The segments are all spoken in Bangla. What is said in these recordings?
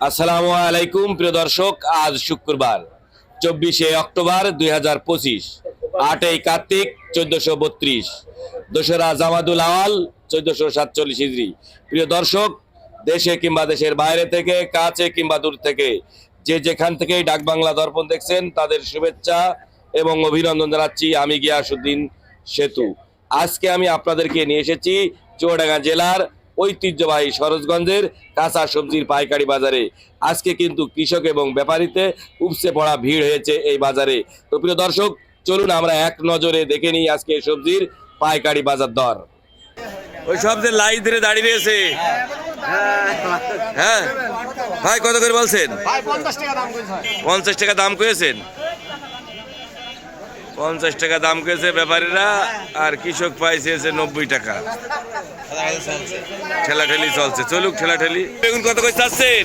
আসসালামু আলাইকুম, প্রিয় দর্শক, আজ শুক্রবার, চব্বিশে অক্টোবর দুই হাজার পঁচিশ, আটই কার্তিক চোদ্দশো বত্রিশ, দোসরা জামাদুল আওয়াল চোদ্দশো সাতচল্লিশ ইজরি প্রিয় দর্শক, দেশে কিংবা দেশের বাইরে থেকে, কাছে কিংবা দূর থেকে, যে যেখান থেকে ডাক বাংলা দর্পণ দেখছেন, তাদের শুভেচ্ছা এবং অভিনন্দন জানাচ্ছি আমি গিয়াসুদ্দিন সেতু। আজকে আমি আপনাদেরকে নিয়ে এসেছি চুয়াডাঙ্গা জেলার ঐতিহ্যবাহী সরোজগঞ্জের কাঁচা সবজির পাইকারি বাজারে। আজকে কিন্তু কৃষক এবং ব্যাপারীতে উপসে পড়া ভিড় হয়েছে এই বাজারে। তো প্রিয় দর্শক চলুন আমরা এক নজরে দেখে নিই আজকে এই সবজির পাইকারি বাজার দর। ওই সব যে লাইন ধরে দাঁড়িয়ে রয়েছে। হ্যাঁ। ভাই কত করে বলছেন? ভাই পঞ্চাশ টাকা দাম করেছে। পঞ্চাশ টাকা দাম করেছেন? পঞ্চাশ টাকা দাম করেছে ব্যাপারীরা, আর কৃষক পাইছে নব্বই টাকা। ঠেলাঠেলি চলছে। চলুক ঠেলাঠেলি। বেগুন কত করে চাচ্ছেন?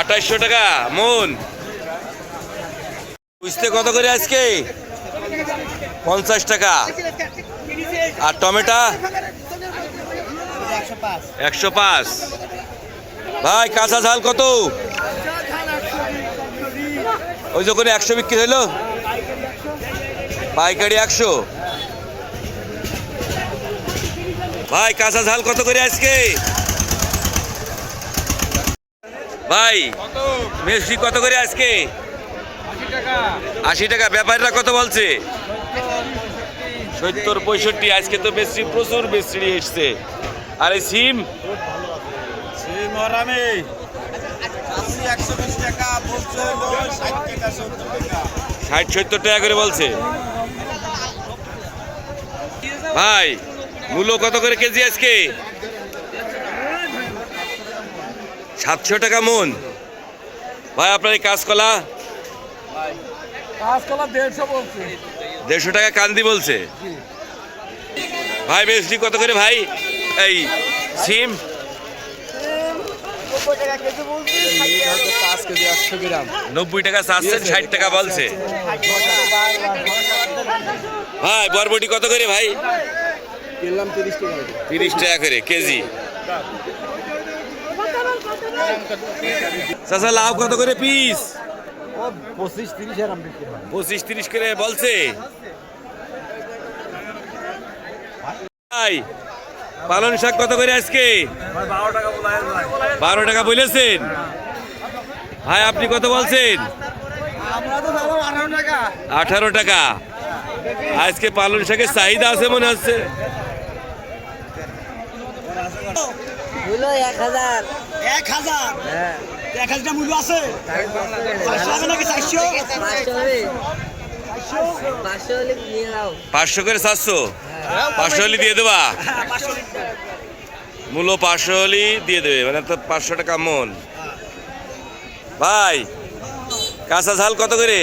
আঠাইশশো টাকা। মন। বুঝতে কত করে আজকে? পঞ্চাশ টাকা। আর টমেটো? একশো পাঁচ। ভাই, কাঁচা ঝাল কত? ওই যখন একশো বিক্রি হইল পাইকারি একশো। ভাই কাঁচা ঝাল কত করে আজকে? ভাই মেসি কত করে আজকে? আশি টাকা। ব্যাপারীরা কত বলছে? সত্তর পঁয়ষট্টি। আজকে তো বেশি প্রচুর বেশি এসছে। আর এই সিম? টাকা। ষাট সত্তর টাকা করে বলছে। ভাই মূল্য কত করে কেজি আজকে? সাতশো টাকা মন। ভাই আপনার এই কাঁচকলা? দেড়শো টাকা কান্দি বলছে। ভাই বেশি কত করে ভাই? এই সিম? নব্বই টাকা চাচ্ছেন ষাট টাকা বলছে। ভাই বরবটি কত করে ভাই? তিরিশ টাকা করে। কেজি। চাচা লাউ কত করে পিস? পঁচিশ তিরিশ করে বলছে। ভাই পালন শাক কত করে আজকে? বারো টাকা বলেছেন? ভাই আপনি কত বলছেন? আঠারো টাকা। আজকে পালন শাকের চাহিদা আছে মনে হচ্ছে। হলো এক হাজার। এক হাজার? এক হাজার মূল্য আছে? চারশো হবে চারশো? পাঁচশো করে সাতশো? পাঁচশো হলি দিয়ে দেবা? মূল্য পাঁচশো হলি দিয়ে দেবে। মানে তো পাঁচশো টাকা মন ভাই কাঁচা ঝাল কত করে?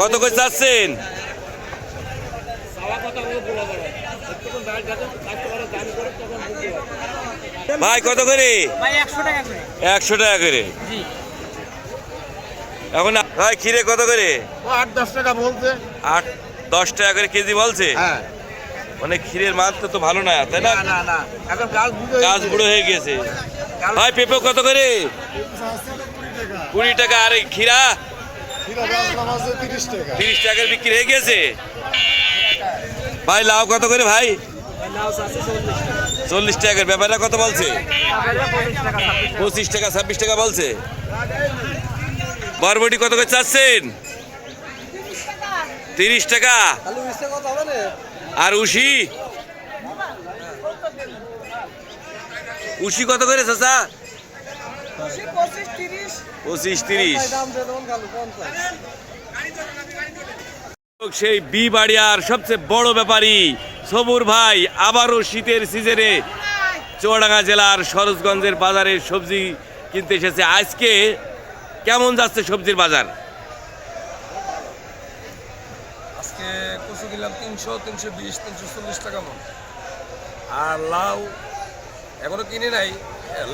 কত করে চাচ্ছেন ভাই কত করে? একশো টাকা করে। এখন ভাই ক্ষীরে কত করে? আট দশ টাকা বলছে। আট দশ টাকা করে কেজি বলছে? হ্যাঁ। মানে ক্ষীরের মান তো তো ভালো না তাই না? গাছ বুড়ো হয়ে গেছে ভাই পেঁপে কত করে? কুড়ি টাকা। আর ক্ষীরা? তিরিশ টাকার বিক্রি হয়ে গেছে? ভাই, লাউ কত করে ভাই? চল্লিশ টাকার ব্যাপারটা কত বলছে? পঁচিশ টাকা, ছাব্বিশ টাকা বলছে। বরবটি কত করে চাচ্ছেন? তিরিশ টাকা। আর উশি উশি কত করে, চাচা? পঁচিশ তিরিশ। সেই বি বাড়িয়ার সবচেয়ে বড় ব্যাপারী সবুর ভাই আবারও শীতের সিজনে চুয়াডাঙ্গা জেলার সরোজগঞ্জের বাজারে সবজি কিনতে এসেছে। আজকে কেমন যাচ্ছে সবজির বাজার? আজকে কচু কিনলাম তিনশো তিনশো বিশ তিনশো চল্লিশ টাকা মন। আর লাউ এখনও কিনে নাই।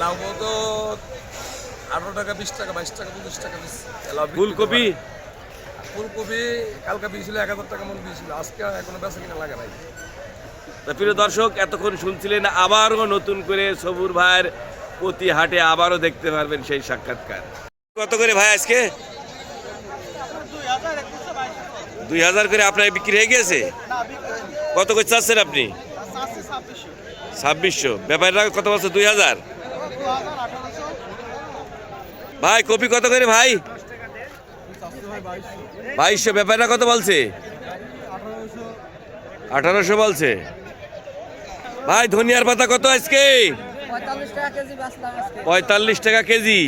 লাউ তো আঠারো টাকা বিশ টাকা বাইশ টাকা পঁচিশ টাকা পিস। ফুলকপি? ফুলকপি কালকে বিয়েছিল এক হাজার টাকা মন বিয়েছিল আজকে এখনও বেচা কিনা লাগে নাই। প্রিয় দর্শক এতক্ষণ শুনছিলেন আবারও নতুন করে সবুর ভাইয়ের প্রতি হাটে আবারও দেখতে পারবেন সেই সাক্ষাৎকার। কত করে ভাই আজকে? দুই হাজার করে আপনার বিক্রি হয়ে গেছে? কত করে চাচ্ছেন আপনি? ছাব্বিশশো। ব্যাপারটা কত বলছে? দুই হাজার? ভাই, কপি কত করে ভাই? বাইশশো, ব্যাপারটা কত বলছে? আঠারোশো বলছে। ভাই, ধনিয়ার পাতা কত আজকে? পঁয়তাল্লিশ টাকা কেজি।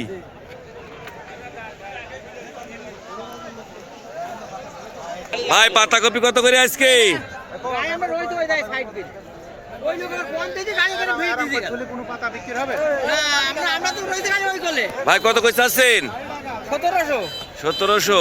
ভাই পাতাকপি কত করে আজকে? ওই লোকের কোন দিকে গাড়ি করে ভিড় দিয়ে গেল? কোনো পাতা বিক্রি হবে? না আমরা আমরা তো রইতে গাড়ি ওই করলে। ভাই কত করে চাচ্ছেন সতেরোশো। সতেরোশো।